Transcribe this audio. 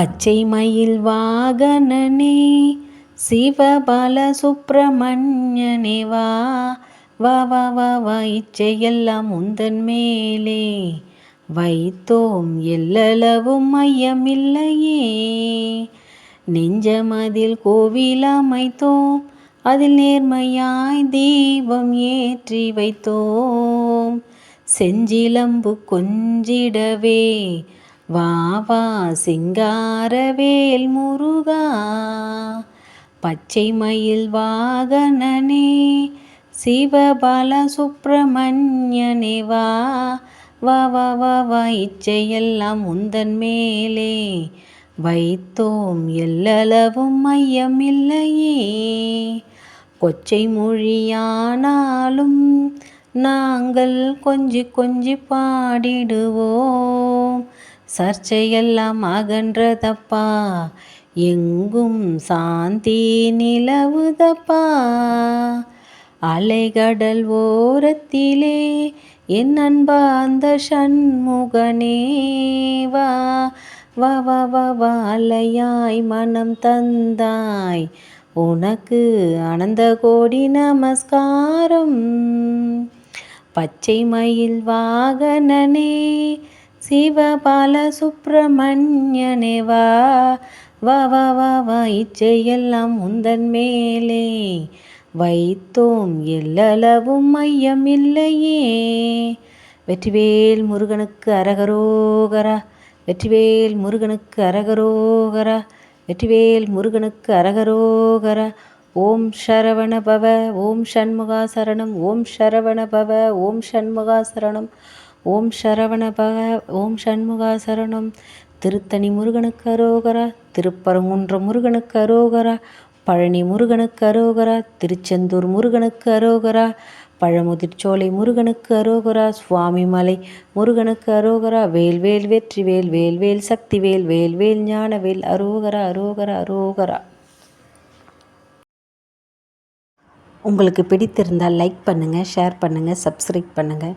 பச்சை மயில் வாகனனே சிவபால சுப்பிரமணியனே வா. வா வா வா வா இச்சையெல்லாம் உந்தன் மேலே. வைத்தோம் எல்லளவும் ஐயமில்லையே நெஞ்சமதில் கோவில் அமைத்தோம் அதில் நேர்மையாய் தீபம் ஏற்றி வைத்தோம். செஞ்சிலம்பு கொஞ்சிடவே வா வா சிங்காரவேல் முருகா பச்சை மயில் வாகனனே சிவபால சுப்பிரமணியனே வா. வா வா வா வா இச்சையெல்லாம் உந்தன் மேலே வைத்தோம் எல்லளவும் ஐயமில்லையே கொச்சை மொழியானாலும் நாங்கள் கொஞ்சி கொஞ்சி பாடிடுவோம். சர்ச்சையெல்லாம் அகன்றதப்பா. எங்கும் சாந்தி நிலவுதப்பா. அலைகடல் ஓரத்திலே என் அன்பா அந்த சண்முகனே வா. வா வா வா வா அலையாய் மனம் தந்தாய். உனக்கு அனந்த கோடி நமஸ்காரம். பச்சை மயில் வாகனனே சிவபால சுப்பிரமணியனே வா. வா வா வா வா இச்சையெல்லாம் உந்தன் மேலே. வைத்தோம் எல்லளவும் ஐயமில்லையே. வெற்றிவேல் முருகனுக்கு அரகரோகரா. வெற்றிவேல் முருகனுக்கு அரகரோகரா. வெற்றிவேல் முருகனுக்கு அரகரோகரா. ஓம் சரவண பவ ஓம் சண்முகா சரணம் ஓம் சரவண பவ ஓம் சண்முகா சரணம் ஓம் சரவண ஓம் சண்முகா சரணம். திருத்தணி முருகனுக்கு அரோகரா திருப்பரங்குன்ற முருகனுக்கு அரோகரா பழனி முருகனுக்கு அரோகரா திருச்செந்தூர் முருகனுக்கு அரோகரா பழமுதிர்ச்சோலை முருகனுக்கு அரோகரா சுவாமிமலை முருகனுக்கு அரோகரா வேல்வேல் வெற்றி வேல் வேல்வேல் சக்தி வேல் வேல்வேல் ஞானவேல் அரோகரா அரோகரா அரோகரா. உங்களுக்கு பிடித்திருந்தால் லைக் பண்ணுங்கள் ஷேர் பண்ணுங்கள் சப்ஸ்கிரைப் பண்ணுங்கள்